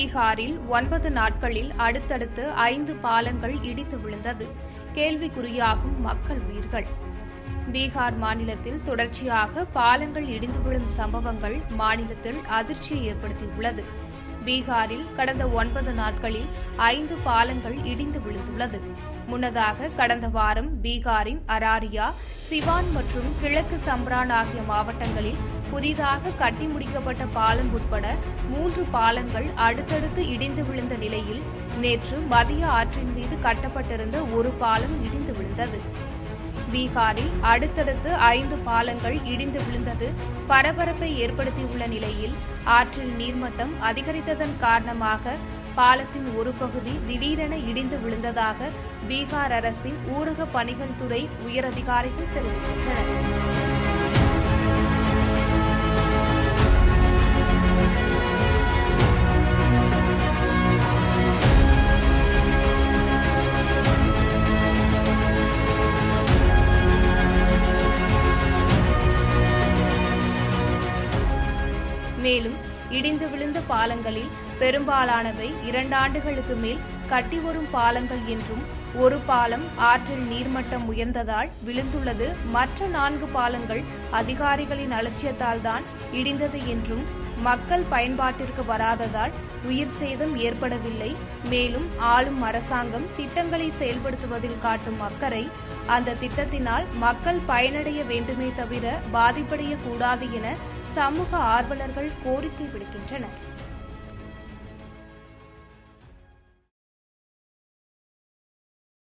பீகாரில் ஒன்பது நாட்களில் அடுத்தடுத்து ஐந்து பாலங்கள் இடித்து விழுந்தது. கேள்விக்குறியாகும் மக்கள் உயிர்கள். பீகார் மாநிலத்தில் தொடர்ச்சியாக பாலங்கள் இடிந்து விழும் சம்பவங்கள் மாநிலத்தில் அதிர்ச்சியை ஏற்படுத்தியுள்ளது. பீகாரில் கடந்த ஒன்பது நாட்களில் ஐந்து பாலங்கள் இடிந்து விழுந்துள்ளது. முன்னதாக கடந்த வாரம் பீகாரின் அராரியா சிவான் மற்றும் கிழக்கு சம்ரான் ஆகிய மாவட்டங்களில் புதிதாக கட்டி முடிக்கப்பட்ட பாலம் உட்பட மூன்று பாலங்கள் அடுத்தடுத்து இடிந்து விழுந்த நிலையில் நேற்று மதிய ஆற்றின் மீது கட்டப்பட்டிருந்த ஒரு பாலம் இடிந்து விழுந்தது. பீகாரில் அடுத்தடுத்து ஐந்து பாலங்கள் இடிந்து விழுந்தது பரபரப்பை ஏற்படுத்தியுள்ள நிலையில் ஆற்றில் நீர்மட்டம் அதிகரித்ததன் காரணமாக பாலத்தின் ஒரு பகுதி திடீரென இடிந்து விழுந்ததாக பீகார் அரசின் ஊரக பணிகள் துறை உயரதிகாரிகள் தெரிவிக்கின்றனர். மேலும் இடிந்து விழுந்த பாலங்களில் பெரும்பாலானவை இரண்டாண்டுகளுக்கு மேல் கட்டி வரும் பாலங்கள் என்றும் ஒரு பாலம் ஆற்றில் நீர்மட்டம் உயர்ந்ததால் விழுந்துள்ளது. மற்ற நான்கு பாலங்கள் அதிகாரிகளின் அலட்சியத்தால் தான் இடிந்தது என்றும் மக்கள் பயன்பாட்டிற்கு வராததால் உயிர் சேதம் ஏற்படவில்லை. மேலும் ஆளும் அரசாங்கம் திட்டங்களை செயல்படுத்துவதில் காட்டும் அக்கறை அந்த திட்டத்தினால் மக்கள் பயனடைய வேண்டுமே தவிர பாதிப்படைய கூடாது என சமூக ஆர்வலர்கள் கோரிக்கை விடுக்கின்றனர்.